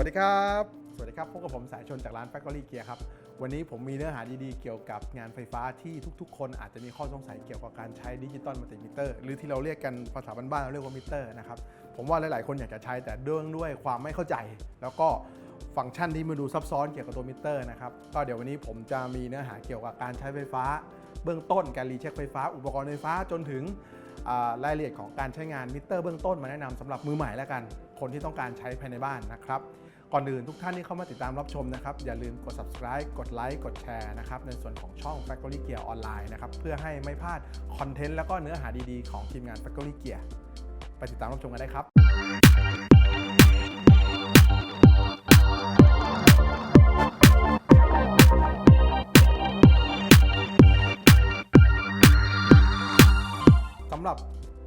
วัสดีครับ สวัสดีครับ พบกับผมสายชนจากร้าน Factory Gear ครับ วันนี้ผมมีเนื้อหาดีๆ เกี่ยวกับงานไฟฟ้าที่ทุกๆ คนอาจจะมีข้อสงสัยเกี่ยวกับการใช้ดิจิตอลมัลติมิเตอร์หรือที่เราเรียกกันภาษาบ้านๆเราเรียกว่ามิเตอร์นะครับ ผมว่าหลายๆ คนอยากจะใช้แต่เรื่องด้วยความไม่เข้าใจ แล้วก็ฟังก์ชันที่มาดูซับซ้อนเกี่ยวกับตัวมิเตอร์นะครับ ก็เดี๋ยววันนี้ผมจะมีเนื้อหาเกี่ยวกับการใช้ไฟฟ้า เบื้องต้นการรีเช็คไฟฟ้า อุปกรณ์ไฟฟ้าจนถึง รายละเอียดของการใช้งานมิเตอร์เบื้องต้นมาแนะนำสำหรับมือใหม่แล้วกัน คนที่ต้องการใช้ภายในบ้านนะครับก่อนอื่นทุกท่านที่เข้ามาติดตามรับชมนะครับ อย่าลืมกด subscribe กดไลค์กดแชร์นะครับในส่วนของช่อง Factory Gear ออนไลน์นะครับเพื่อให้ไม่พลาดคอนเทนต์แล้วก็เนื้อหาดีๆ ของทีมงาน Factory Gear ไปติดตามรับชมกันได้ครับ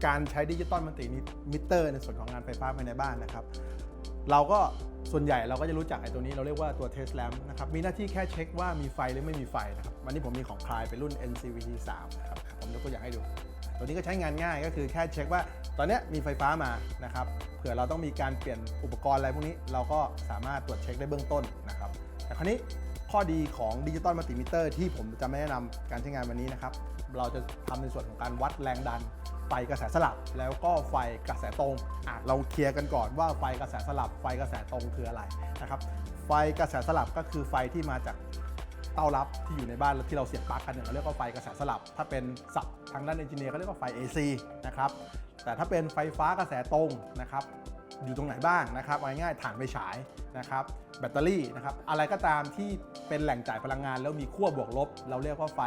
การใช้ดิจิตอลมัลติมิเตอร์ในส่วนของงานไฟฟ้าภายในบ้านนะครับ เราก็ส่วนใหญ่เราก็จะรู้จักไอ้ตัวนี้เราเรียกว่าตัว test lamp นะครับ มีหน้าที่แค่เช็คว่ามีไฟหรือไม่มีไฟนะครับ วันนี้ผมมีของคลายเป็นรุ่น NCVT 3นะครับ ผมยกตัวอย่างให้ดู ตัวนี้ก็ใช้งานง่ายก็คือแค่เช็คว่าตอนนี้มีไฟฟ้ามานะครับ เผื่อเราต้องมีการเปลี่ยนอุปกรณ์อะไรพวกนี้ เราก็สามารถตรวจเช็คได้เบื้องต้นนะครับ แต่คราวนี้ข้อดีของดิจิตอลมัลติมิเตอร์ที่ผมจะไม่แนะนำการใช้งานวันนี้นะครับ เราจะทำในส่วนของการวัดแรงดัน ไฟกระแสสลับ แล้วก็ไฟกระแสตรงอะเราเคลียร์กันก่อนว่าไฟกระแสสลับ ไฟกระแสตรงคืออะไรนะครับไฟกระแสสลับก็คือไฟที่มาจากเต้ารับที่อยู่ในบ้านที่เราเสียบปลั๊กกันเนี่ยเราเรียกว่าไฟกระแสสลับ ถ้าเป็นศัพท์ทางด้านเอนจิเนียร์ก็เรียกว่าไฟ AC นะครับแต่ถ้าเป็นไฟฟ้ากระแสตรงนะครับอยู่ตรงไหนบ้างนะครับเอาง่ายๆถ่านไฟฉายนะครับแบตเตอรี่นะครับอะไรก็ตามที่เป็นแหล่งจ่ายพลังงานแล้วมีขั้วบวกลบ เราเรียกว่าไฟ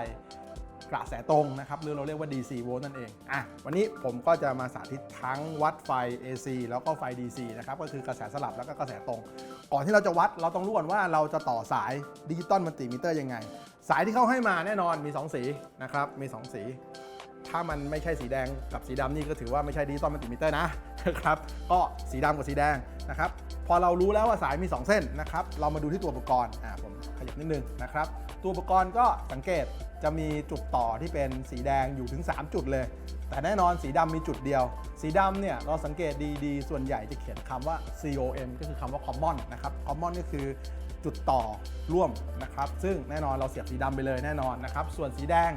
กระแสตรงนะครับหรือเราเรียกว่า DC โวลต์นั่นเองอะวันนี้ผมก็จะมาสาธิตทั้งวัดไฟ AC แล้วก็ไฟ DC นะครับก็คือกระแสสลับแล้วก็กระแสตรง ก่อนที่เราจะวัดเราต้องรู้ก่อนว่าเราจะต่อสายดิจิตอลมัลติมิเตอร์ยังไง สายที่เขาให้มาแน่นอนมี 2 สีนะครับมี 2 สี ถ้ามันไม่ใช่สีแดงกับสีดำนี่ก็ถือว่าไม่ใช่ดิจิตอลมัลติมิเตอร์นะนะครับก็สีดำกับสีแดงนะครับ พอเรารู้แล้วว่าสายมี 2 เส้นนะครับเรามาดูที่ตัวอุปกรณ์อ่าผมขยับนิดนึงนะครับตัวอุปกรณ์ก็สังเกตจะมีจุดต่อที่เป็นสีแดงอยู่ถึง 3 จุดเลย แต่แน่นอนสีดำมีจุดเดียว สีดำเนี่ยเราสังเกตดีๆ ส่วนใหญ่จะเขียนคำว่า COM ก็คือคำว่า common นะครับ common ก็คือจุดต่อร่วมนะครับ ซึ่งแน่นอนเราเสียบสีดำไปเลยแน่นอนนะครับ ส่วนสีแดง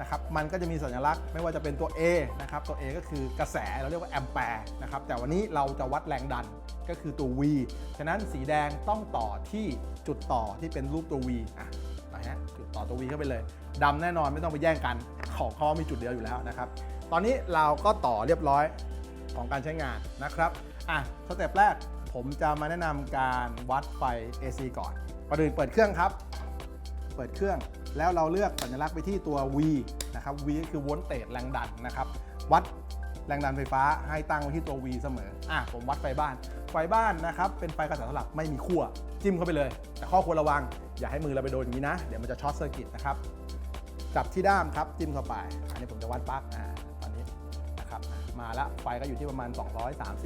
นะครับมันก็จะมีสัญลักษณ์ไม่ว่าจะเป็นตัว A นะครับตัว A ก็คือกระแสเราเรียกว่าแอมแปร์นะครับแต่วันนี้เราจะวัดแรงดัน ก็คือตัว V ฉะนั้นสีแดงต้องต่อที่จุดต่อที่เป็นรูปตัว V อะนะฮะจุดต่อตัว V เข้าไปเลยดำแน่นอนไม่ต้องไปแย่งกันของเขามีจุดเดียวอยู่แล้วนะครับ ตอนนี้เราก็ต่อเรียบร้อยของการใช้งานนะครับอะสเต็ปแรกผมจะมาแนะนำการวัดไฟ AC ก่อนก่อนอื่นเปิดเครื่องครับ เปิดเครื่องแล้วเราเลือกสัญลักษณ์ไปที่ตัว V นะครับ V ก็คือโวลต์เตจแรงดันนะครับ วัด แรงดันไฟฟ้าให้ตั้งไว้ที่ตัว V เสมออะผมวัดไฟบ้าน ไฟบ้านนะครับเป็นไฟกระแสสลับไม่มีขั้วจิ้มเข้าไปเลย แต่ข้อควรระวัง อย่าให้มือเราไปโดนอย่างนี้นะ เดี๋ยวมันจะช็อตเซอร์กิตนะครับจับที่ด้ามครับจิ้มเข้าไป อันนี้ผมจะวัดปลั๊กอ่าตอนนี้นะครับมาละไฟก็อยู่ที่ประมาณ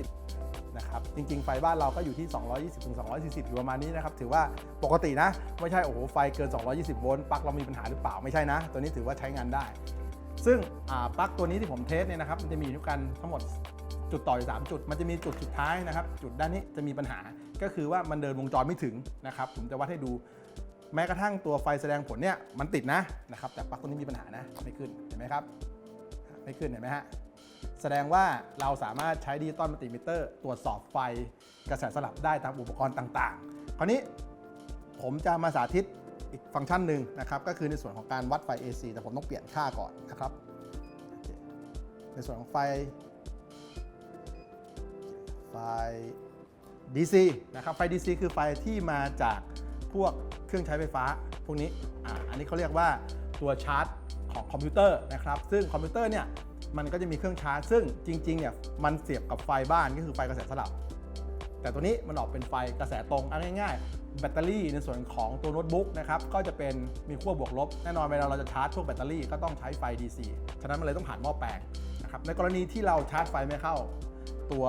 230นะครับจริงๆ ไฟบ้านเราก็อยู่ที่ 220ถึง240อยู่ประมาณนี้นะครับถือว่าปกตินะ ไม่ใช่โอ้โหไฟเกิน 220 โวลต์ปลั๊กเรามีปัญหาหรือเปล่าไม่ใช่นะ ตัวนี้ถือว่าใช้งานได้ ซึ่งปลั๊กตัวนี้ที่ผมเทสเนี่ยนะครับมันจะมีด้วยกันทั้งหมดจุดต่ออยู่3จุด มันจะมีจุดสุดท้ายนะครับ จุดด้านนี้จะมีปัญหาก็คือว่ามันเดินวงจรไม่ถึงนะครับ ผมจะวัดให้ดูแม้กระทั่งตัวไฟแสดงผลเนี่ยมันติดนะนะครับ แต่ปลั๊กตัวนี้มีปัญหานะไม่ขึ้นเห็นไหมครับไม่ขึ้นเห็นไหมฮะแสดงว่าเราสามารถใช้ดิจิตอลมัลติมิเตอร์ ตรวจสอบไฟกระแสสลับได้ตามอุปกรณ์ต่างๆ คราวนี้ผมจะมาสาธิต อีกฟังก์ชันหนึ่งนะครับก็คือในส่วนของการวัดไฟ AC แต่ผมต้องเปลี่ยนค่าก่อนนะครับ ในส่วนของไฟไฟ DC นะครับไฟ DC คือไฟที่มาจากพวกเครื่องใช้ไฟฟ้าพวกนี้ออันนี้เขาเรียกว่าตัวชาร์จของคอมพิวเตอร์นะครับ ซึ่งคอมพิวเตอร์เนี่ยมันก็จะมีเครื่องชาร์จ ซึ่งจริงๆเนี่ยมันเสียบกับไฟบ้านก็คือไฟกระแสสลับ แต่ตัวนี้มันออกเป็นไฟกระแสตรงเอาง่าย แบตเตอรี่ในส่วนของตัวโน้ตบุ๊กนะครับก็จะเป็นมีขั้วบวกลบ แน่นอนเวลาเราจะชาร์จพวกแบตเตอรี่ก็ต้องใช้ไฟ DC ฉะนั้นมันเลยต้องผ่านหม้อแปลงนะครับในกรณีที่เราชาร์จไฟไม่เข้าตัว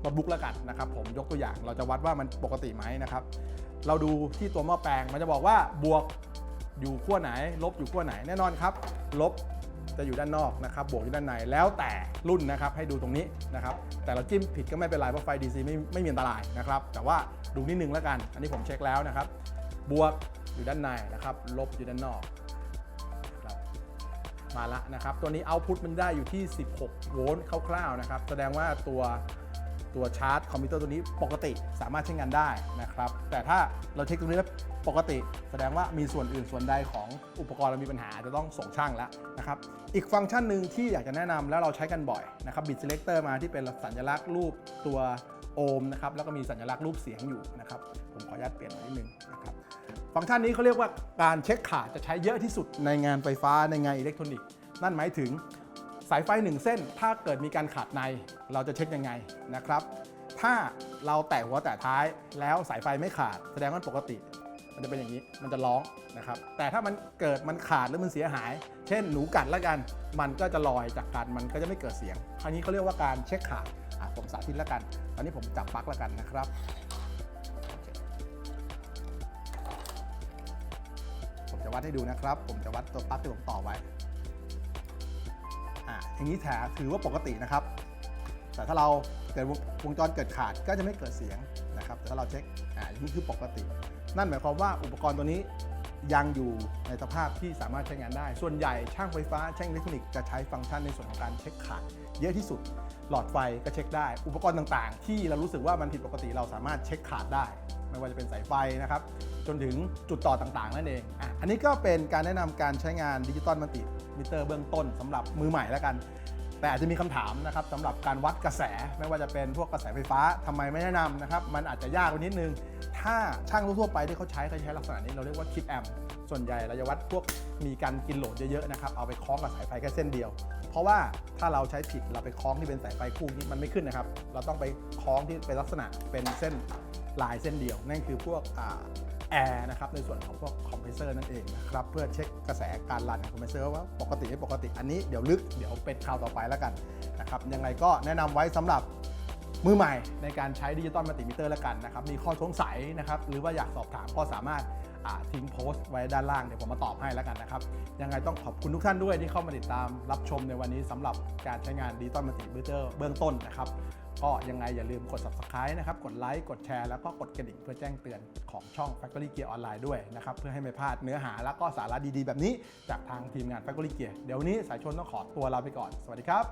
โน้ตบุ๊กแล้วกันนะครับผมยกตัวอย่างเราจะวัดว่ามันปกติไหมนะครับเราดูที่ตัวหม้อแปลงมันจะบอกว่าบวกอยู่ขั้วไหน ลบอยู่ขั้วไหนแน่นอนครับ ลบ จะอยู่ด้านนอกนะครับบวกอยู่ด้านในแล้วแต่รุ่นนะครับให้ดูตรงนี้นะครับแต่เราจิ้มผิดก็ไม่เป็นไรเพราะไฟ DC ไม่ไม่มีอันตรายนะครับแต่ว่าดูนิดนึงแล้วกัน อันนี้ผมเช็คแล้วนะครับบวกอยู่ด้านในนะครับลบอยู่ด้านนอกมาละนะครับตัวนี้เอาพุทมันได้อยู่ที่ 16 โวลต์คร่าวๆนะครับแสดงว่าตัว ตัวชาร์จคอมพิวเตอร์ตัวนี้ปกติสามารถใช้งานได้นะครับ แต่ถ้าเราเช็คตรงนี้แล้วปกติ แสดงว่ามีส่วนอื่นส่วนใดของอุปกรณ์เรามีปัญหาจะต้องส่งช่างแล้วนะครับ อีกฟังก์ชันหนึ่งที่อยากจะแนะนำแล้วเราใช้กันบ่อยนะครับบิต selector มาที่เป็นสัญลักษณ์รูปตัวโอห์มนะครับแล้วก็มีสัญลักษณ์รูปเสียงอยู่นะครับ ผมขออนุญาตเปลี่ยนนิดนึงนะครับฟังก์ชันนี้เขาเรียกว่าการเช็คขาดจะใช้เยอะที่สุดในงานไฟฟ้าในงานอิเล็กทรอนิกส์นั่นหมายถึง สายไฟหนึ่งเส้น ถ้าเกิดมีการขาดในเราจะเช็คยังไงนะครับ ถ้าเราแตะหัวแตะท้ายแล้วสายไฟไม่ขาด แสดงว่าปกติ มันจะเป็นอย่างนี้มันจะร้องนะครับ แต่ถ้ามันเกิดมันขาดหรือมันเสียหาย เช่นหนูกัดแล้วกัน มันก็จะลอยจากกันมันก็จะไม่เกิดเสียงคราวนี้เขาเรียกว่าการเช็คขาดผมสาธิตแล้วกัน ตอนนี้ผมจับปลั๊กแล้วกันนะครับผมจะวัดให้ดูนะครับ ผมจะวัดตัวปลั๊กที่ผมต่อไว้ อ่าอย่างนี้แถถือว่าปกตินะครับ แต่ถ้าเราเกิดวงวงจรเกิดขาดก็จะไม่เกิดเสียงนะครับ แต่ถ้าเราเช็คอ่าอย่างนี้คือปกติ นั่นหมายความว่าอุปกรณ์ตัวนี้ยังอยู่ในสภาพที่สามารถใช้งานได้ ส่วนใหญ่ช่างไฟฟ้า ช่างอิเล็กทรอนิกส์จะใช้ฟังก์ชันในส่วนของการเช็คขาดเยอะที่สุด หลอดไฟก็เช็คได้ อุปกรณ์ต่างๆ ที่เรารู้สึกว่ามันผิดปกติเราสามารถเช็คขาดได้ ไม่ว่าจะเป็นสายไฟนะครับ จนถึงจุดต่อต่างๆ นั่นเองอะอันนี้ก็เป็นการแนะนำการใช้งานดิจิตอลมัลติมิเตอร์เบื้องต้นสำหรับมือใหม่แล้วกัน แต่อาจจะมีคำถามนะครับสำหรับการวัดกระแส ไม่ว่าจะเป็นพวกกระแสไฟฟ้าทำไมไม่แนะนำนะครับ มันอาจจะยากกว่านิดนึง ถ้าช่างทั่วไปที่เขาใช้เขาใช้ลักษณะนี้เราเรียกว่าคิดแอมส่วนใหญ่เราจะวัดพวกมีการกินโหลดเยอะๆนะครับเอาไปคล้องกับสายไฟแค่เส้นเดียว เพราะว่าถ้าเราใช้ผิดเราไปคล้องที่เป็นสายไฟคู่นี้มันไม่ขึ้นนะครับ เราต้องไปคล้องที่เป็นลักษณะเป็นเส้น ลายเส้นเดียว นั่นคือพวกแอร์นะครับในส่วนของพวกคอมเพรสเซอร์นั่นเองนะครับเพื่อเช็คกระแสการรันของคอมเพรสเซอร์ว่าปกติไม่ปกติอันนี้เดี๋ยวลึกเดี๋ยวเป็นคราวต่อไปแล้วกันนะครับยังไงก็แนะนำไว้สำหรับมือใหม่ในการใช้ดิจิตอลมัลติมิเตอร์แล้วกันนะครับมีข้อสงสัยนะครับหรือว่าอยากสอบถามก็สามารถทิ้งโพสต์ไว้ด้านล่างเดี๋ยวผมมาตอบให้แล้วกันนะครับ ยังไงต้องขอบคุณทุกท่านด้วยที่เข้ามาติดตามรับชมในวันนี้สำหรับการใช้งานดิจิตอลมัลติมิเตอร์เบื้องต้นนะครับ ก็ยังไงอย่าลืมกด subscribe นะครับ กดไลค์กดแชร์แล้วก็กดกระดิ่งเพื่อแจ้งเตือนของช่อง Factory Gear Online ด้วยนะครับ เพื่อให้ไม่พลาดเนื้อหาแล้วก็สาระดีๆ แบบนี้จากทางทีมงาน Factory Gear เดี๋ยวนนี้สายชนต้องขอตัวลาไปก่อน สวัสดีครับ